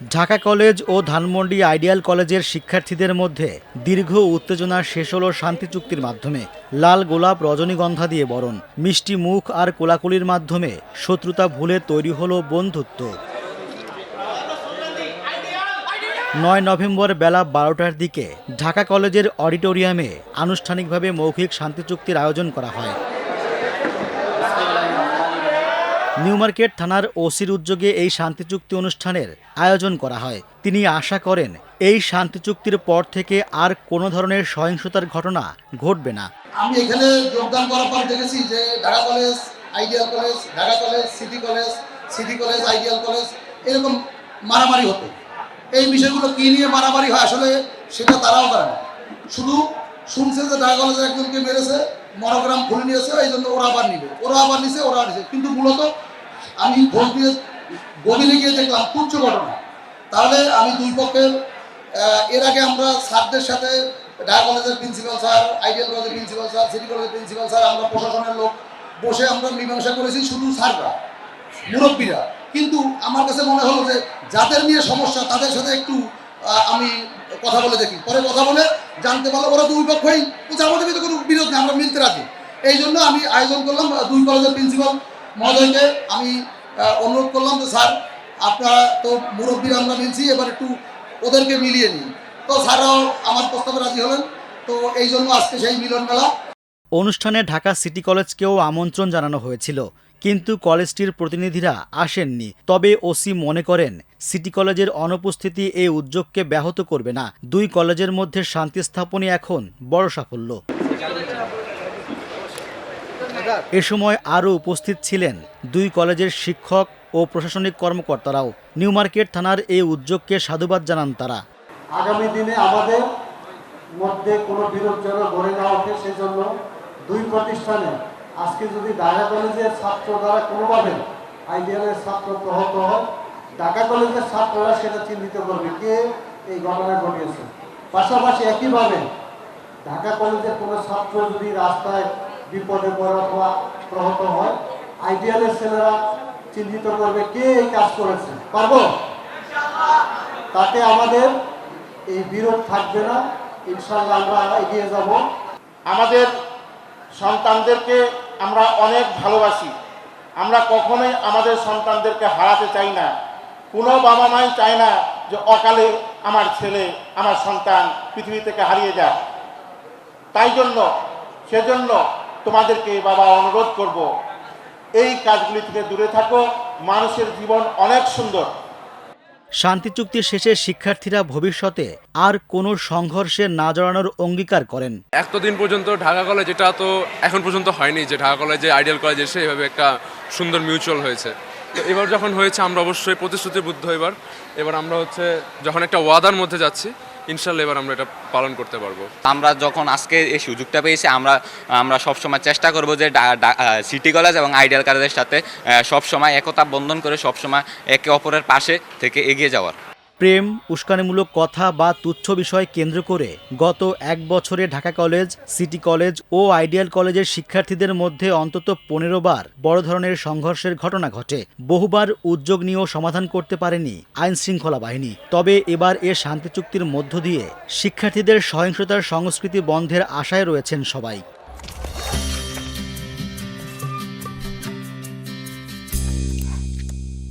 Dhaka college ও Dhanmondi ideal কলেজের শিক্ষার্থীদের মধ্যে দীর্ঘ উত্তেজনা শেষ হলো শান্তি চুক্তির মাধ্যমে। লাল গোলাপ রজনীগন্ধা দিয়ে বরণ। মিষ্টি মুখ আর কোলাকুলির মাধ্যমে শত্রুতা ভুলে তৈরি হলো বন্ধুত্ব। নয় নভেম্বর বেলা বারোটার দিকে ঢাকা কলেজের অডিটোরিয়ামে আনুষ্ঠানিকভাবে মৌখিক শান্তি চুক্তির আয়োজন করা হয়। নিউ মার্কেট থানার ওসির উদ্যোগে এই শান্তি চুক্তি অনুষ্ঠানের আয়োজন করা হয়। তিনি আশা করেন, এই শান্তি চুক্তির পর থেকে আর কোনো ধরনের সহিংসতার ঘটনা ঘটবে না। আমি এখানে যোগদান করার পর দেখেছি যে Dhaka college ideal college, Dhaka college, city college city college ideal college এরকম মারামারি হতো। এই বিষয়গুলো কী নিয়ে মারামারি হয় আসলে সেটা তারাও করে না। শুধু শুনছে যে ঢাকা একজনকে মেরেছে, মনোগ্রাম খুলে নিয়েছে এই জন্য ওরা আবার নিবে। ওরা আবার নিছে, ওরা নিছে। কিন্তু মূলত আমি ভোট দিয়ে গভীরে গিয়ে দেখলাম তুচ্ছ ঘটনা। তাহলে আমি দুই পক্ষের এর আগে আমরা স্যারদের সাথে ঢাকা কলেজের প্রিন্সিপাল স্যার আইডিয়াল কলেজের প্রিন্সিপাল স্যার, সিটি কলেজের প্রিন্সিপাল স্যার, আমরা প্রশাসনের লোক বসে আমরা মীমাংসা করেছি শুধু স্যাররা, মুরব্বীরা। কিন্তু আমার কাছে মনে হলো যে যাদের নিয়ে সমস্যা, তাদের সাথে একটু আমি কথা বলে দেখি। পরে কথা বলে জানতে পারল ওরা দুই পক্ষই আমাদের ভিতরে কোনো বিরোধ নেই, আমরা মিলতে রাখি এই জন্য আমি আয়োজন করলাম দুই কলেজের প্রিন্সিপাল মহোদয়কে আমি অনুরোধ করলাম যে, স্যার, আপনারা তো মুরব্বীরা আমরা মিলছি, এবার একটু ওদেরকে মিলিয়ে নিই তো স্যাররাও আমার প্রস্তাবে রাজি হলেন। তো এই জন্য আজকে সেই মিলন মেলা। অনুষ্ঠানে ঢাকা সিটি কলেজকেও আমন্ত্রণ জানানো হয়েছিল, কিন্তু কলেজটির প্রতিনিধিরা আসেননি। তবে ওসি মনে করেন, সিটি কলেজের অনুপস্থিতি এই উদ্যোগকে ব্যাহত করবে না। দুই কলেজের মধ্যে শান্তি স্থাপনই এখন বড় সাফল্য। এ সময় আরও উপস্থিত ছিলেন দুই কলেজের শিক্ষক ও প্রশাসনিক কর্মকর্তারাও। নিউ মার্কেট থানার এই উদ্যোগকে সাধুবাদ জানান তারা। আগামী দিনে আমাদের মধ্যে কোনো বিরোধ যেন গড়ে না ওঠে সেজন্য দুই প্রতিষ্ঠানে আজকে যদি ঢাকা কলেজের ছাত্র দ্বারা কোনোভাবে আইডিয়ালের ছাত্র প্রহত হয় ঢাকা কলেজের ছাত্ররা সেটা চিহ্নিত করবে কে এই ঘটনা ঘটিয়েছে। পাশাপাশি একইভাবে ঢাকা কলেজের কোনো ছাত্র যদি রাস্তায় বিপদে পড়ে অথবা প্রহত হয় আইডিয়ালের ছেলেরা চিহ্নিত করবে, কে এই কাজ করেছে? পারব? তাতে আমাদের এই বিরোধ থাকবে না। ইনশাল্লাহ আমরা এগিয়ে যাব। আমাদের সন্তানদেরকে আমরা অনেক ভালোবাসি। আমরা কখনোই আমাদের সন্তানদেরকে হারাতে চাই না। কোনো বাবা মাই চায় না যে অকালে আমার ছেলে, আমার সন্তান পৃথিবী থেকে হারিয়ে যায় তাই জন্য, সেজন্য তোমাদেরকে বাবা অনুরোধ করব এই কাজগুলি থেকে দূরে থাকো মানুষের জীবন অনেক সুন্দর। শান্তি চুক্তি শেষে শিক্ষার্থীরা ভবিষ্যতে আর কোনো সংঘর্ষে না জড়ানোর অঙ্গীকার করেন। এতদিন পর্যন্ত ঢাকা কলেজ এটা তো এখন পর্যন্ত হয়নি যে ঢাকা কলেজে আইডিয়াল কলেজ এসে এভাবে একটা সুন্দর মিউচুয়াল হয়েছে। তো এবার যখন হয়েছে আমরা অবশ্যই প্রতিশ্রুতিবদ্ধ এবার। এবার আমরা হচ্ছে যখন একটা ওয়াদার মধ্যে যাচ্ছি ইনশাল্লাহ এবার আমরা এটা পালন করতে পারব। আমরা যখন আজকে এই সুযোগটা পেয়েছি, আমরা আমরা সবসময় চেষ্টা করব যে সিটি কলেজ এবং আইডিয়াল কলেজের সাথে সবসময় একতা বন্ধন করে সবসময় একে অপরের পাশে থেকে এগিয়ে যাওয়ার। প্রেম, উস্কানিমূলক কথা বা তুচ্ছ বিষয় কেন্দ্র করে গত এক বছরে ঢাকা কলেজ, সিটি কলেজ ও আইডিয়াল কলেজের শিক্ষার্থীদের মধ্যে অন্তত পনেরো বার বড় ধরনের সংঘর্ষের ঘটনা ঘটে। বহুবার উদ্যোগ নিয়েও সমাধান করতে পারেনি আইন শৃঙ্খলা বাহিনী। তবে এবার এ শান্তি চুক্তির মধ্য দিয়ে শিক্ষার্থীদের সহিংসতার সংস্কৃতি বন্ধের আশায় রয়েছেন সবাই।